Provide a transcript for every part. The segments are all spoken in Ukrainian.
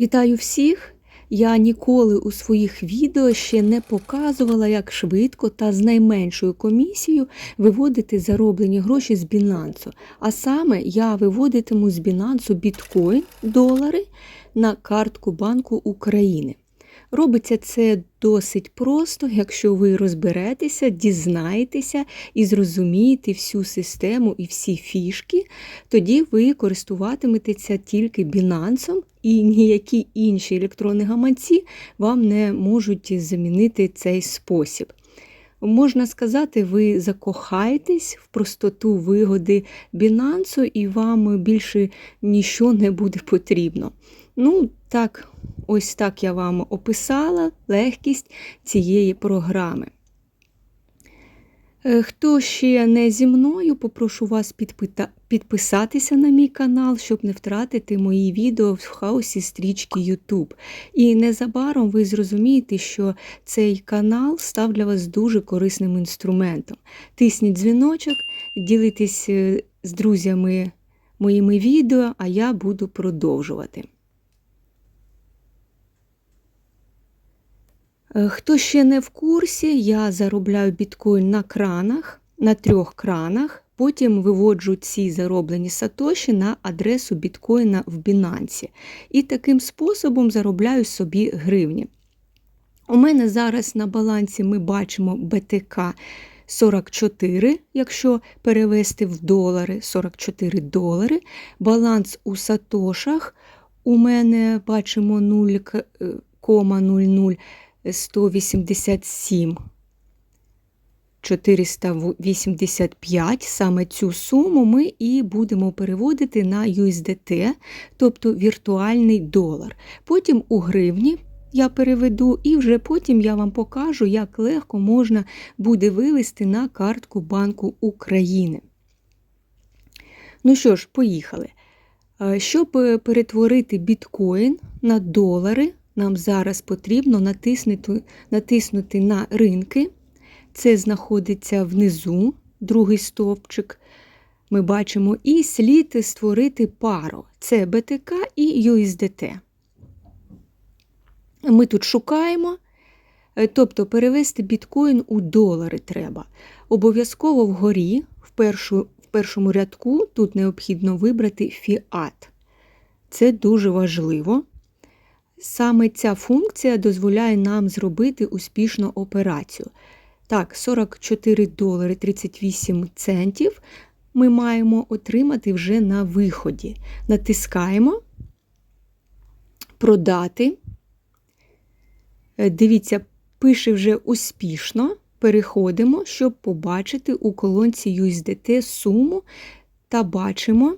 Вітаю всіх! Я ніколи у своїх відео ще не показувала, як швидко та з найменшою комісією виводити зароблені гроші з Binance. А саме я виводитиму з Binance біткоін, долари на картку Банку України. Робиться це досить просто, якщо ви розберетеся, дізнаєтеся і зрозумієте всю систему і всі фішки, тоді ви користуватиметеся тільки Binance і ніякі інші електронні гаманці вам не можуть замінити цей спосіб. Можна сказати, ви закохаєтесь в простоту вигоди Binance і вам більше нічого не буде потрібно. Ну, так, ось так я вам описала легкість цієї програми. Е, Хто ще не зі мною, попрошу вас підпита- підписатися на мій канал, щоб не втратити мої відео в хаосі стрічки YouTube. І незабаром ви зрозумієте, що цей канал став для вас дуже корисним інструментом. Тисніть дзвіночок, ділитесь е, з друзями моїми відео, а я буду продовжувати. Хто ще не в курсі, я заробляю біткоін на кранах, на трьох кранах. Потім виводжу ці зароблені сатоші на адресу біткоїна в Binance. І таким способом заробляю собі гривні. У мене зараз на балансі ми бачимо БТК 44, якщо перевести в долари 44 долари. Баланс у сатошах у мене бачимо 0,00 187 485. Саме цю суму ми і будемо переводити на USDT, тобто віртуальний долар. Потім у гривні я переведу, і вже потім я вам покажу, як легко можна буде вивести на картку Банку України. Ну що ж, поїхали. Е, Щоб е, перетворити біткоін на долари, нам зараз потрібно натиснути, натиснути на ринки. Це знаходиться внизу, другий стовпчик. Ми бачимо, і слід створити пару. Це BTK і USDT. Ми тут шукаємо, е, тобто перевести біткоін у долари треба. Обов'язково вгорі, в, першу, в першому рядку, тут необхідно вибрати фіат. Це дуже важливо. Саме ця функція дозволяє нам зробити успішну операцію. Так, 44 долари 38 центів ми маємо отримати вже на виході. Натискаємо продати. Е, Дивіться, пише вже успішно. Переходимо, щоб побачити у колонці USDT суму та бачимо,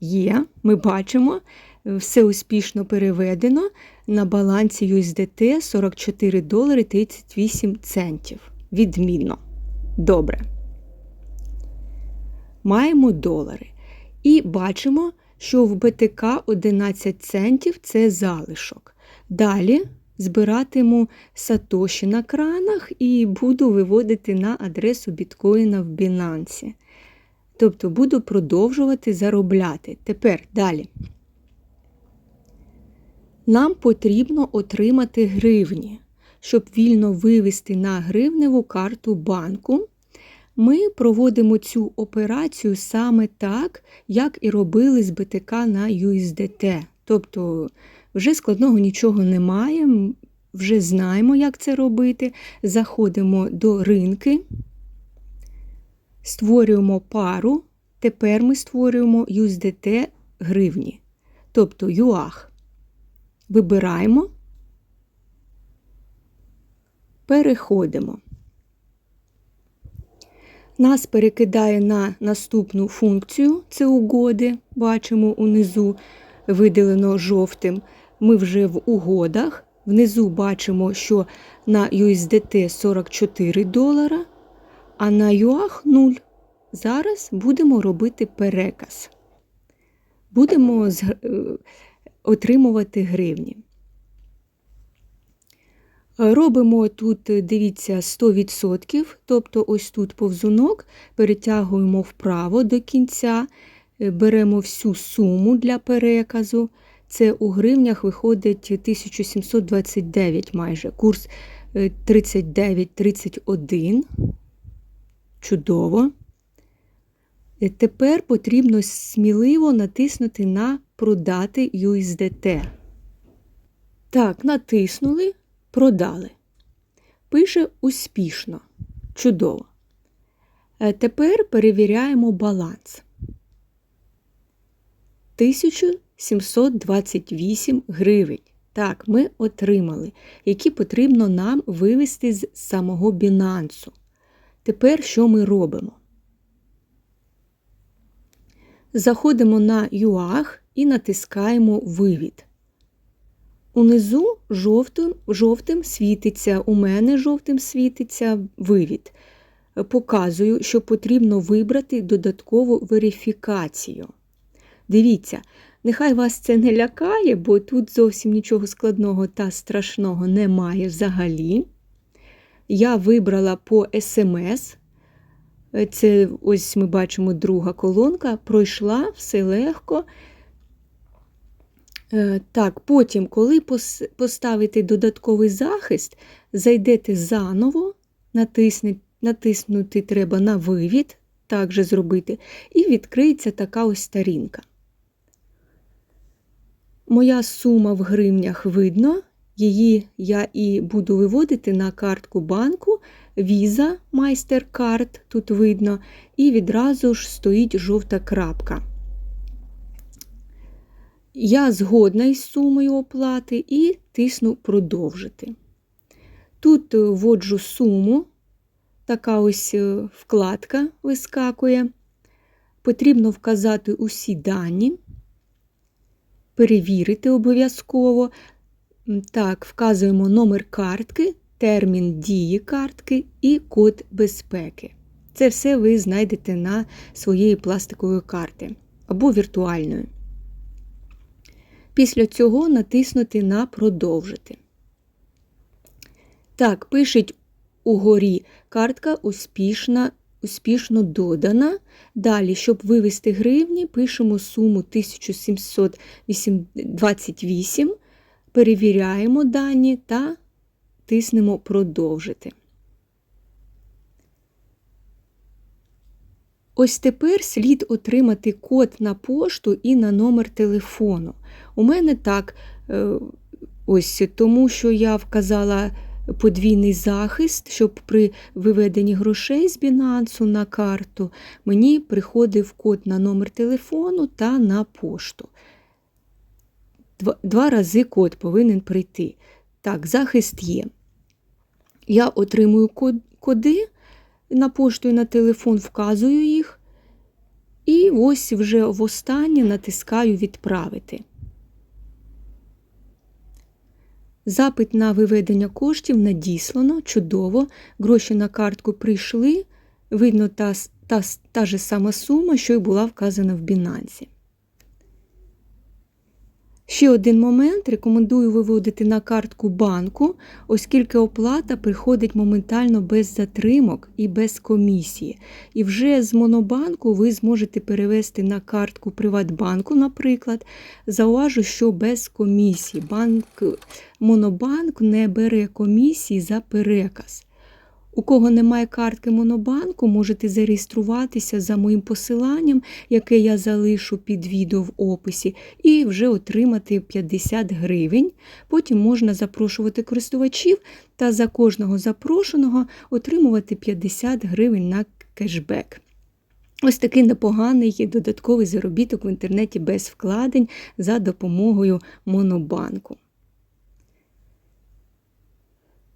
є, ми бачимо, все успішно переведено на балансі USDT 44 долари 38 центів. Відмінно. Добре. Маємо долари. І бачимо, що в БТК 11 центів це залишок. Далі збиратиму сатоші на кранах і буду виводити на адресу біткоїна в Binance. Тобто буду продовжувати заробляти. Тепер далі. Нам потрібно отримати гривні. Щоб вільно вивести на гривневу карту банку, ми проводимо цю операцію саме так, як і робили з БТК на USDT. Тобто вже складного нічого немає, вже знаємо, як це робити. Заходимо до ринки, створюємо пару. Тепер ми створюємо USDT гривні, тобто ЮАХ. Вибираємо, переходимо. Нас перекидає на наступну функцію, це угоди, бачимо унизу виділено жовтим. Ми вже в угодах. Внизу бачимо, що на USDT 44 долара, а на юах 0. Зараз будемо робити переказ. Будемо з- е, отримувати гривні. Робимо тут, дивіться, 100%, тобто ось тут повзунок, перетягуємо вправо до кінця, е, беремо всю суму для переказу. Це у гривнях виходить 1729 майже. Курс 39,31. Чудово. Е, Тепер потрібно сміливо натиснути на Продати USDT. Так, натиснули, продали. Пише успішно. Чудово. Е, Тепер перевіряємо баланс. 1728 гривень. Так, ми отримали, які потрібно нам вивести з самого бінансу. Тепер що ми робимо? Заходимо на ЮАГ і натискаємо Вивід. Унизу жовтим, жовтим світиться, у мене жовтим світиться вивід. Показую, що потрібно вибрати додаткову верифікацію. Дивіться, нехай вас це не лякає, бо тут зовсім нічого складного та страшного немає взагалі. Я вибрала по СМС. Це ось ми бачимо друга колонка, пройшла все легко. Е, Так, потім, коли поставите додатковий захист, зайдете заново, натиснути треба на вивід, так же зробити, і відкриється така ось сторінка. Моя сума в гривнях видно, її я і буду виводити на картку банку Visa MasterCard, тут видно, і відразу ж стоїть жовта крапка. Я згодна із сумою оплати і тисну продовжити. Тут вводжу суму, така ось вкладка вискакує. Потрібно вказати усі дані, перевірити обов'язково. Так, вказуємо номер картки, термін дії картки і код безпеки. Це все ви знайдете на своєї пластикової карти або віртуальної. Після цього натиснути на Продовжити. Так, пишіть угорі картка успішна, успішно додана. Далі, щоб вивести гривні, пишемо суму 1728, перевіряємо дані та тиснемо Продовжити. Ось тепер слід отримати код на пошту і на номер телефону. У мене так, е, ось тому що я вказала подвійний захист, щоб при виведенні грошей з Бінансу на карту мені приходив код на номер телефону та на пошту. Два рази код повинен прийти. Так, захист є. Я отримую коди на пошту і на телефон, вказую їх. Ось вже востаннє натискаю Відправити. Запит на виведення коштів надіслано, чудово. Гроші на картку прийшли. Видно, та, та, та ж сама сума, що й була вказана в Бінансі. Ще один момент рекомендую виводити на картку банку, оскільки оплата приходить моментально без затримок і без комісії. І вже з Монобанку ви зможете перевести на картку Приватбанку, наприклад. Зауважу, що без комісії. Банк, Монобанк не бере комісії за переказ. У кого немає картки Монобанку, можете зареєструватися за моїм посиланням, яке я залишу під відео в описі, і вже отримати 50 гривень. Потім можна запрошувати користувачів та за кожного запрошеного отримувати 50 гривень на кешбек. Ось такий непоганий додатковий заробіток в інтернеті без вкладень за допомогою Монобанку.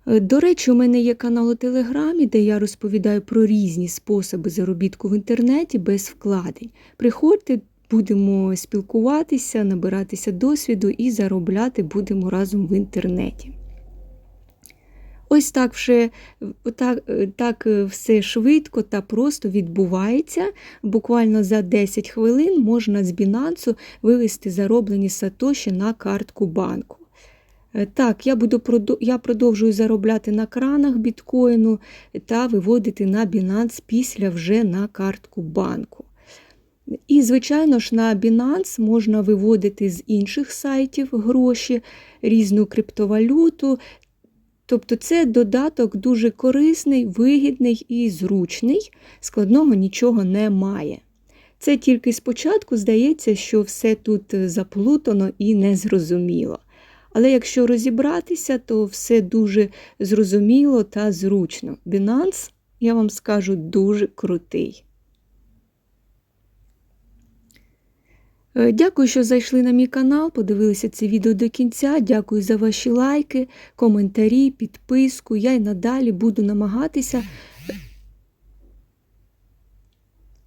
Е, до речі, у мене є канал у Телеграмі, де я розповідаю про різні способи заробітку в інтернеті без вкладень. Приходьте, будемо спілкуватися, набиратися досвіду і заробляти будемо разом в інтернеті. Ось так вже, так, е, так е, все швидко та просто відбувається. Буквально за 10 хвилин можна з Binance вивести зароблені сатоші на картку банку. Е, так, я буду я продовжую заробляти на кранах біткоїну та виводити на Binance після вже на картку банку. І, звичайно ж, на Binance можна виводити з інших сайтів гроші, різну криптовалюту. Тобто це додаток дуже корисний, вигідний і зручний, складного нічого немає. Це тільки спочатку здається, що все тут заплутано і незрозуміло. Але якщо розібратися, то все дуже зрозуміло та зручно. Binance, я вам скажу, дуже крутий. Е, Дякую, що зайшли на мій канал, подивилися це відео до кінця. Дякую за ваші лайки, коментарі, підписку. Я й надалі буду намагатися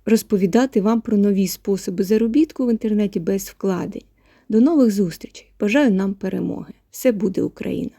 розповідати вам про нові способи заробітку в інтернеті без вкладень. До нових зустрічей! Бажаю нам перемоги! Все буде Україна!